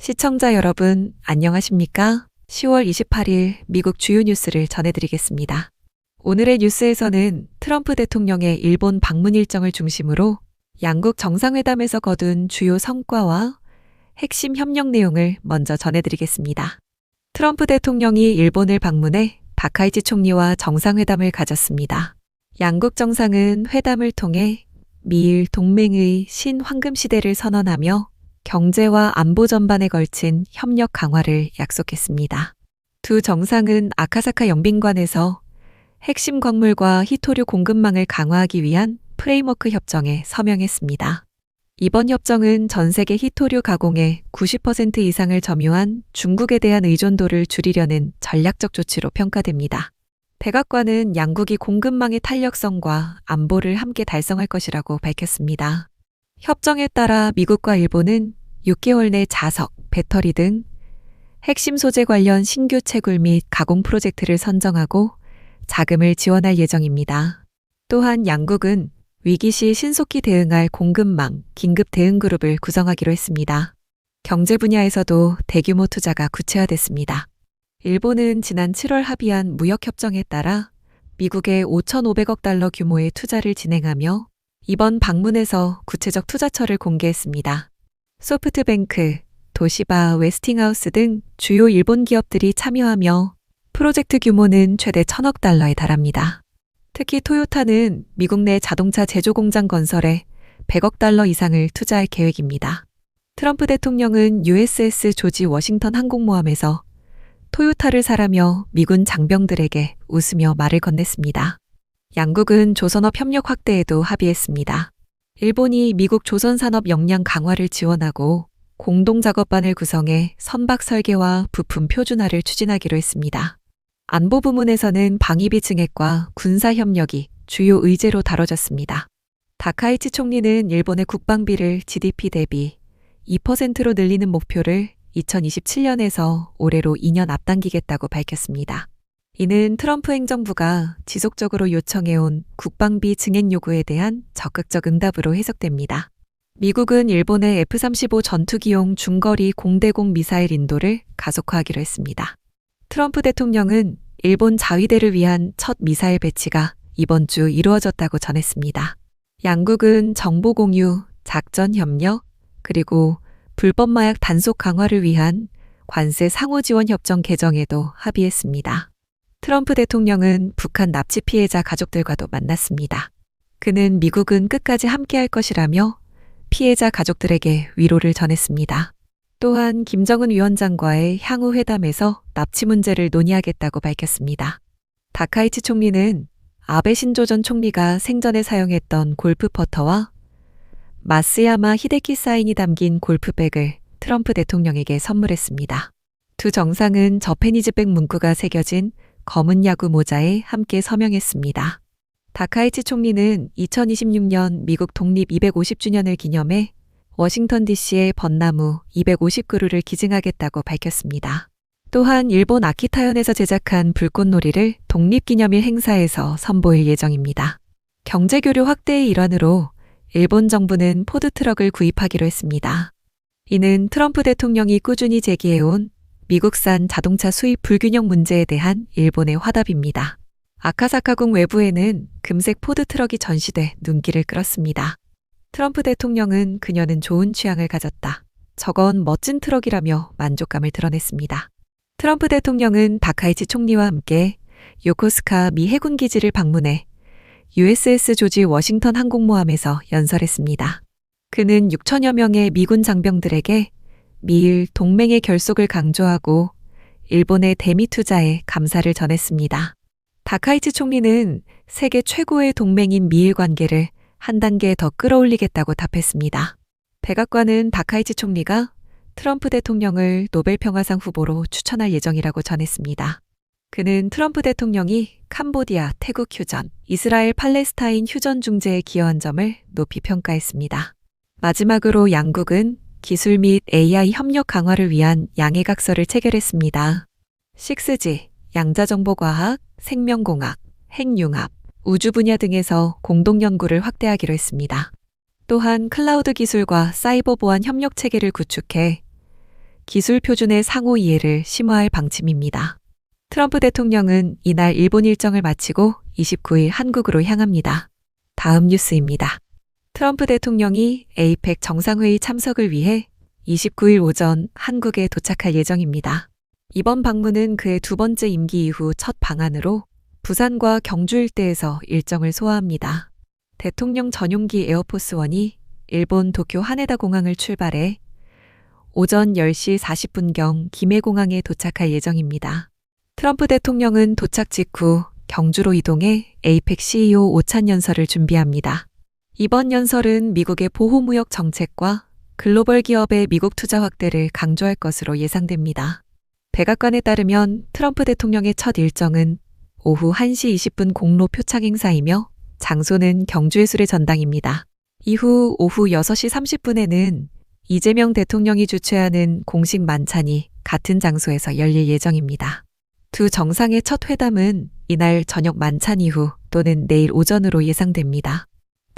시청자 여러분, 안녕하십니까? 10월 28일 미국 주요 뉴스를 전해드리겠습니다. 오늘의 뉴스에서는 트럼프 대통령의 일본 방문 일정을 중심으로 양국 정상회담에서 거둔 주요 성과와 핵심 협력 내용을 먼저 전해드리겠습니다. 트럼프 대통령이 일본을 방문해 다카이치 총리와 정상회담을 가졌습니다. 양국 정상은 회담을 통해 미일 동맹의 신황금 시대를 선언하며 경제와 안보 전반에 걸친 협력 강화를 약속했습니다. 두 정상은 아카사카 영빈관에서 핵심 광물과 히토류 공급망을 강화하기 위한 프레임워크 협정에 서명했습니다. 이번 협정은 전 세계 히토류 가공의 90% 이상을 점유한 중국에 대한 의존도를 줄이려는 전략적 조치로 평가됩니다. 백악관은 양국이 공급망의 탄력성과 안보를 함께 달성할 것이라고 밝혔습니다. 협정에 따라 미국과 일본은 6개월 내 자석, 배터리 등 핵심 소재 관련 신규 채굴 및 가공 프로젝트를 선정하고 자금을 지원할 예정입니다. 또한 양국은 위기 시 신속히 대응할 공급망, 긴급 대응 그룹을 구성하기로 했습니다. 경제 분야에서도 대규모 투자가 구체화됐습니다. 일본은 지난 7월 합의한 무역협정에 따라 미국에 5,500억 달러 규모의 투자를 진행하며 이번 방문에서 구체적 투자처를 공개했습니다. 소프트뱅크, 도시바, 웨스팅하우스 등 주요 일본 기업들이 참여하며 프로젝트 규모는 최대 1,000억 달러에 달합니다. 특히 토요타는 미국 내 자동차 제조 공장 건설에 100억 달러 이상을 투자할 계획입니다. 트럼프 대통령은 USS 조지 워싱턴 항공모함에서 토요타를 사라며 미군 장병들에게 웃으며 말을 건넸습니다. 양국은 조선업 협력 확대에도 합의했습니다. 일본이 미국 조선산업 역량 강화를 지원하고 공동 작업반을 구성해 선박 설계와 부품 표준화를 추진하기로 했습니다. 안보 부문에서는 방위비 증액과 군사 협력이 주요 의제로 다뤄졌습니다. 다카이치 총리는 일본의 국방비를 GDP 대비 2%로 늘리는 목표를 2027년에서 올해로 2년 앞당기겠다고 밝혔습니다. 이는 트럼프 행정부가 지속적으로 요청해온 국방비 증액 요구에 대한 적극적 응답으로 해석됩니다. 미국은 일본의 F-35 전투기용 중거리 공대공 미사일 인도를 가속화하기로 했습니다. 트럼프 대통령은 일본 자위대를 위한 첫 미사일 배치가 이번 주 이루어졌다고 전했습니다. 양국은 정보 공유, 작전 협력, 그리고 불법 마약 단속 강화를 위한 관세 상호 지원 협정 개정에도 합의했습니다. 트럼프 대통령은 북한 납치 피해자 가족들과도 만났습니다. 그는 미국은 끝까지 함께할 것이라며 피해자 가족들에게 위로를 전했습니다. 또한 김정은 위원장과의 향후 회담에서 납치 문제를 논의하겠다고 밝혔습니다. 다카이치 총리는 아베 신조 전 총리가 생전에 사용했던 골프 퍼터와 마스야마 히데키 사인이 담긴 골프백을 트럼프 대통령에게 선물했습니다. 두 정상은 저페니즈백 문구가 새겨진 검은 야구 모자에 함께 서명했습니다. 다카이치 총리는 2026년 미국 독립 250주년을 기념해 워싱턴 DC의 벚나무 250그루를 기증하겠다고 밝혔습니다. 또한 일본 아키타현에서 제작한 불꽃놀이를 독립기념일 행사에서 선보일 예정입니다. 경제교류 확대의 일환으로 일본 정부는 포드트럭을 구입하기로 했습니다. 이는 트럼프 대통령이 꾸준히 제기해온 미국산 자동차 수입 불균형 문제에 대한 일본의 화답입니다. 아카사카궁 외부에는 금색 포드 트럭이 전시돼 눈길을 끌었습니다. 트럼프 대통령은 그녀는 좋은 취향을 가졌다. 저건 멋진 트럭이라며 만족감을 드러냈습니다. 트럼프 대통령은 다카이치 총리와 함께 요코스카 미 해군 기지를 방문해 USS 조지 워싱턴 항공모함에서 연설했습니다. 그는 6천여 명의 미군 장병들에게 미일 동맹의 결속을 강조하고 일본의 대미 투자에 감사를 전했습니다. 다카이치 총리는 세계 최고의 동맹인 미일 관계를 한 단계 더 끌어올리겠다고 답했습니다. 백악관은 다카이치 총리가 트럼프 대통령을 노벨 평화상 후보로 추천할 예정이라고 전했습니다. 그는 트럼프 대통령이 캄보디아, 태국 휴전, 이스라엘 팔레스타인 휴전 중재에 기여한 점을 높이 평가했습니다. 마지막으로 양국은 기술 및 AI 협력 강화를 위한 양해각서를 체결했습니다. 6G, 양자정보과학, 생명공학, 핵융합, 우주 분야 등에서 공동 연구를 확대하기로 했습니다. 또한 클라우드 기술과 사이버 보안 협력 체계를 구축해 기술 표준의 상호 이해를 심화할 방침입니다. 트럼프 대통령은 이날 일본 일정을 마치고 29일 한국으로 향합니다. 다음 뉴스입니다. 트럼프 대통령이 에이펙 정상회의 참석을 위해 29일 오전 한국에 도착할 예정입니다. 이번 방문은 그의 두 번째 임기 이후 첫 방한으로 부산과 경주 일대에서 일정을 소화합니다. 대통령 전용기 에어포스원이 일본 도쿄 하네다 공항을 출발해 오전 10시 40분경 김해공항에 도착할 예정입니다. 트럼프 대통령은 도착 직후 경주로 이동해 에이펙 CEO 오찬 연설을 준비합니다. 이번 연설은 미국의 보호무역 정책과 글로벌 기업의 미국 투자 확대를 강조할 것으로 예상됩니다. 백악관에 따르면 트럼프 대통령의 첫 일정은 오후 1시 20분 공로 표창 행사이며 장소는 경주예술의 전당입니다. 이후 오후 6시 30분에는 이재명 대통령이 주최하는 공식 만찬이 같은 장소에서 열릴 예정입니다. 두 정상의 첫 회담은 이날 저녁 만찬 이후 또는 내일 오전으로 예상됩니다.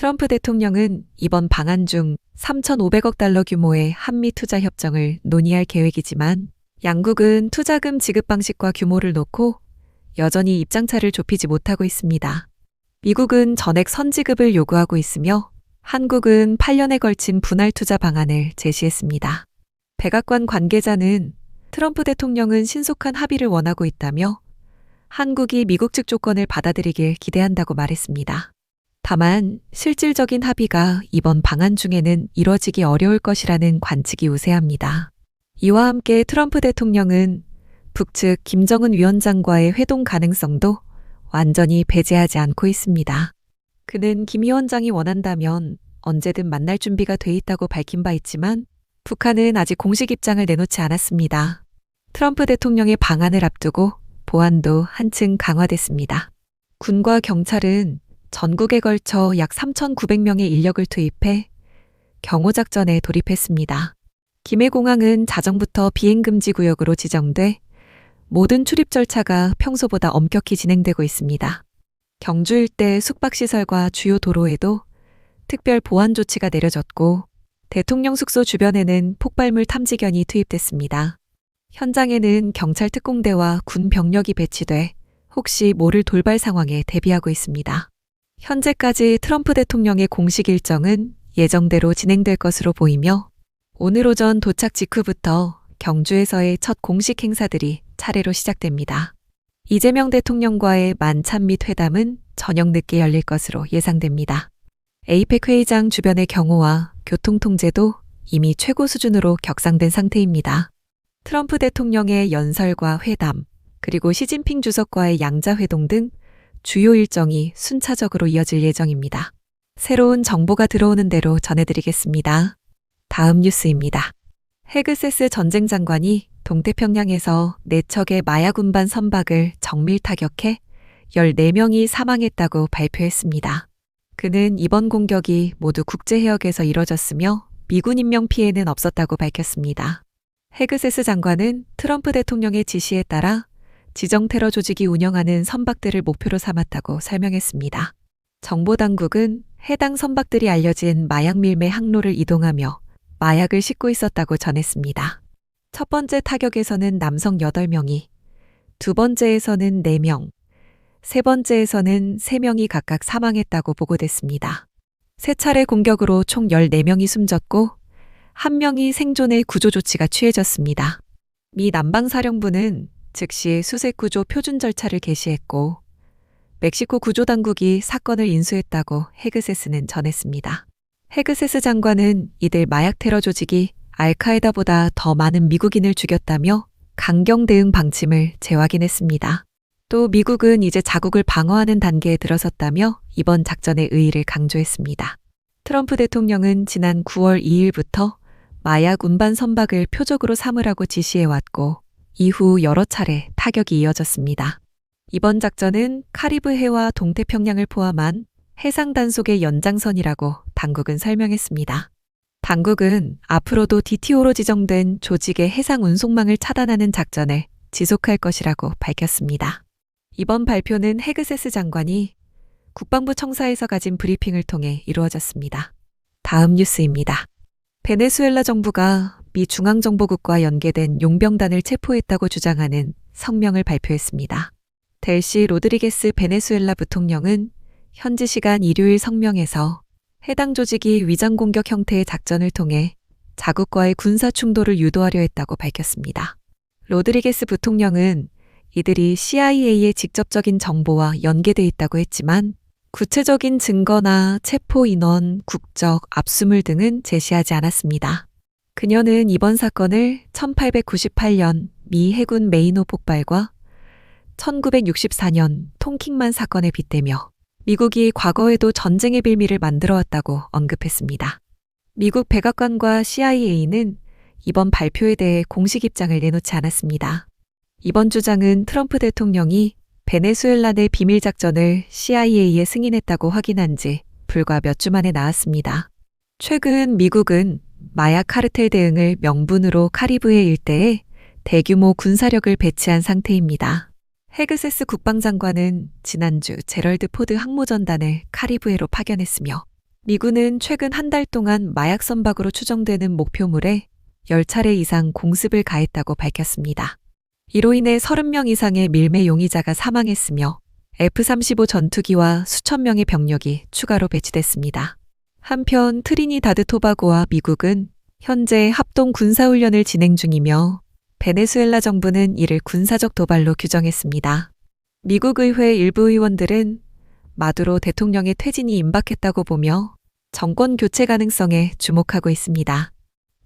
트럼프 대통령은 이번 방한 중 3,500억 달러 규모의 한미 투자 협정을 논의할 계획이지만 양국은 투자금 지급 방식과 규모를 놓고 여전히 입장차를 좁히지 못하고 있습니다. 미국은 전액 선지급을 요구하고 있으며 한국은 8년에 걸친 분할 투자 방안을 제시했습니다. 백악관 관계자는 트럼프 대통령은 신속한 합의를 원하고 있다며 한국이 미국 측 조건을 받아들이길 기대한다고 말했습니다. 다만 실질적인 합의가 이번 방안 중에는 이뤄지기 어려울 것이라는 관측이 우세합니다. 이와 함께 트럼프 대통령은 북측 김정은 위원장과의 회동 가능성도 완전히 배제하지 않고 있습니다. 그는 김 위원장이 원한다면 언제든 만날 준비가 돼 있다고 밝힌 바 있지만 북한은 아직 공식 입장을 내놓지 않았습니다. 트럼프 대통령의 방안을 앞두고 보안도 한층 강화됐습니다. 군과 경찰은 전국에 걸쳐 약 3,900명의 인력을 투입해 경호작전에 돌입했습니다. 김해공항은 자정부터 비행금지 구역으로 지정돼 모든 출입 절차가 평소보다 엄격히 진행되고 있습니다. 경주 일대 숙박시설과 주요 도로에도 특별 보안 조치가 내려졌고 대통령 숙소 주변에는 폭발물 탐지견이 투입됐습니다. 현장에는 경찰 특공대와 군 병력이 배치돼 혹시 모를 돌발 상황에 대비하고 있습니다. 현재까지 트럼프 대통령의 공식 일정은 예정대로 진행될 것으로 보이며 오늘 오전 도착 직후부터 경주에서의 첫 공식 행사들이 차례로 시작됩니다. 이재명 대통령과의 만찬 및 회담은 저녁 늦게 열릴 것으로 예상됩니다. 에이펙 회의장 주변의 경호와 교통 통제도 이미 최고 수준으로 격상된 상태입니다. 트럼프 대통령의 연설과 회담, 그리고 시진핑 주석과의 양자회동 등 주요 일정이 순차적으로 이어질 예정입니다. 새로운 정보가 들어오는 대로 전해드리겠습니다. 다음 뉴스입니다. 헤그세스 전쟁 장관이 동태평양에서 4척의 마약 운반 선박을 정밀 타격해 14명이 사망했다고 발표했습니다. 그는 이번 공격이 모두 국제 해역에서 이뤄졌으며 미군 인명 피해는 없었다고 밝혔습니다. 헤그세스 장관은 트럼프 대통령의 지시에 따라 지정 테러 조직이 운영하는 선박들을 목표로 삼았다고 설명했습니다. 정보 당국은 해당 선박들이 알려진 마약 밀매 항로를 이동하며 마약을 싣고 있었다고 전했습니다. 첫 번째 타격에서는 남성 8명이, 두 번째에서는 4명, 세 번째에서는 3명이 각각 사망했다고 보고됐습니다. 세 차례 공격으로 총 14명이 숨졌고, 한 명이 생존의 구조 조치가 취해졌습니다. 미 남방사령부는 즉시 수색 구조 표준 절차를 개시했고 멕시코 구조 당국이 사건을 인수했다고 헤그세스는 전했습니다. 헤그세스 장관은 이들 마약 테러 조직이 알카에다보다 더 많은 미국인을 죽였다며 강경 대응 방침을 재확인했습니다. 또 미국은 이제 자국을 방어하는 단계에 들어섰다며 이번 작전의 의의를 강조했습니다. 트럼프 대통령은 지난 9월 2일부터 마약 운반 선박을 표적으로 삼으라고 지시해왔고 이후 여러 차례 타격이 이어졌습니다. 이번 작전은 카리브 해와 동태평양을 포함한 해상 단속의 연장선이라고 당국은 설명했습니다. 당국은 앞으로도 DTO로 지정된 조직의 해상 운송망을 차단하는 작전을 지속할 것이라고 밝혔습니다. 이번 발표는 헤그세스 장관이 국방부 청사에서 가진 브리핑을 통해 이루어졌습니다. 다음 뉴스입니다. 베네수엘라 정부가 미 중앙정보국과 연계된 용병단을 체포했다고 주장하는 성명을 발표했습니다. 델시 로드리게스 베네수엘라 부통령은 현지 시간 일요일 성명에서 해당 조직이 위장 공격 형태의 작전을 통해 자국과의 군사 충돌을 유도하려 했다고 밝혔습니다. 로드리게스 부통령은 이들이 CIA의 직접적인 정보와 연계돼 있다고 했지만 구체적인 증거나 체포 인원, 국적, 압수물 등은 제시하지 않았습니다. 그녀는 이번 사건을 1898년 미 해군 메이노 폭발과 1964년 통킹만 사건에 빗대며 미국이 과거에도 전쟁의 빌미를 만들어 왔다고 언급했습니다. 미국 백악관과 CIA는 이번 발표에 대해 공식 입장을 내놓지 않았습니다. 이번 주장은 트럼프 대통령이 베네수엘라 내 비밀 작전을 CIA에 승인했다고 확인한 지 불과 몇 주 만에 나왔습니다. 최근 미국은 마약 카르텔 대응을 명분으로 카리브해 일대에 대규모 군사력을 배치한 상태입니다. 헤그세스 국방장관은 지난주 제럴드 포드 항모전단을 카리브해로 파견했으며 미군은 최근 한 달 동안 마약 선박으로 추정되는 목표물에 10차례 이상 공습을 가했다고 밝혔습니다. 이로 인해 30명 이상의 밀매 용의자가 사망했으며 F-35 전투기와 수천 명의 병력이 추가로 배치됐습니다. 한편 트리니다드 토바고와 미국은 현재 합동 군사훈련을 진행 중이며 베네수엘라 정부는 이를 군사적 도발로 규정했습니다. 미국 의회 일부 의원들은 마두로 대통령의 퇴진이 임박했다고 보며 정권 교체 가능성에 주목하고 있습니다.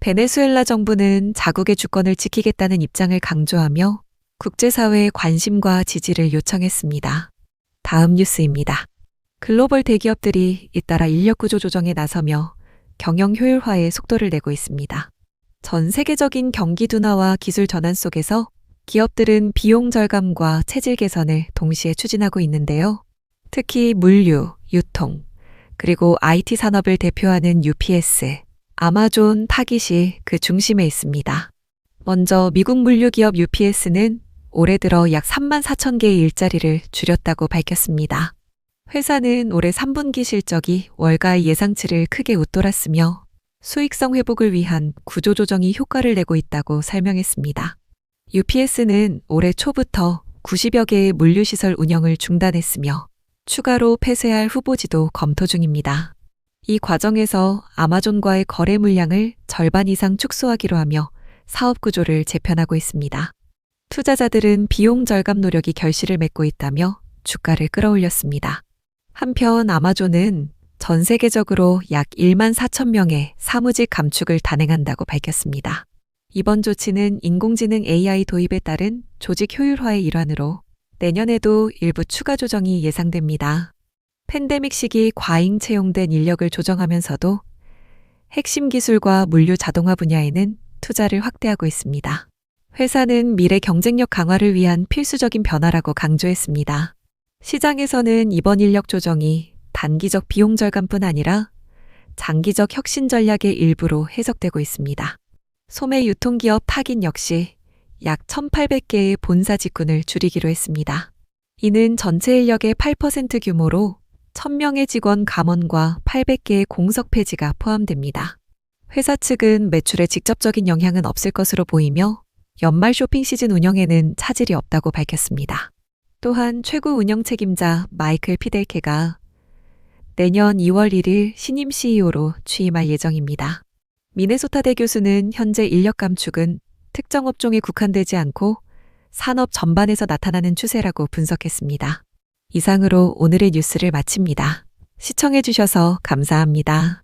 베네수엘라 정부는 자국의 주권을 지키겠다는 입장을 강조하며 국제사회의 관심과 지지를 요청했습니다. 다음 뉴스입니다. 글로벌 대기업들이 잇따라 인력 구조 조정에 나서며 경영 효율화에 속도를 내고 있습니다. 전 세계적인 경기 둔화와 기술 전환 속에서 기업들은 비용 절감과 체질 개선을 동시에 추진하고 있는데요. 특히 물류, 유통, 그리고 IT 산업을 대표하는 UPS, 아마존, 타깃이 그 중심에 있습니다. 먼저 미국 물류 기업 UPS는 올해 들어 약 3만 4천 개의 일자리를 줄였다고 밝혔습니다. 회사는 올해 3분기 실적이 월가의 예상치를 크게 웃돌았으며 수익성 회복을 위한 구조조정이 효과를 내고 있다고 설명했습니다. UPS는 올해 초부터 90여 개의 물류시설 운영을 중단했으며 추가로 폐쇄할 후보지도 검토 중입니다. 이 과정에서 아마존과의 거래 물량을 절반 이상 축소하기로 하며 사업 구조를 재편하고 있습니다. 투자자들은 비용 절감 노력이 결실을 맺고 있다며 주가를 끌어올렸습니다. 한편 아마존은 전 세계적으로 약 1만 4천 명의 사무직 감축을 단행한다고 밝혔습니다. 이번 조치는 인공지능 AI 도입에 따른 조직 효율화의 일환으로 내년에도 일부 추가 조정이 예상됩니다. 팬데믹 시기 과잉 채용된 인력을 조정하면서도 핵심 기술과 물류 자동화 분야에는 투자를 확대하고 있습니다. 회사는 미래 경쟁력 강화를 위한 필수적인 변화라고 강조했습니다. 시장에서는 이번 인력 조정이 단기적 비용 절감뿐 아니라 장기적 혁신 전략의 일부로 해석되고 있습니다. 소매 유통기업 타긴 역시 약 1,800개의 본사 직군을 줄이기로 했습니다. 이는 전체 인력의 8% 규모로 1000명의 직원 감원과 800개의 공석 폐지가 포함됩니다. 회사 측은 매출에 직접적인 영향은 없을 것으로 보이며 연말 쇼핑 시즌 운영에는 차질이 없다고 밝혔습니다. 또한 최고 운영 책임자 마이클 피델케가 내년 2월 1일 신임 CEO로 취임할 예정입니다. 미네소타 대 교수는 현재 인력 감축은 특정 업종에 국한되지 않고 산업 전반에서 나타나는 추세라고 분석했습니다. 이상으로 오늘의 뉴스를 마칩니다. 시청해주셔서 감사합니다.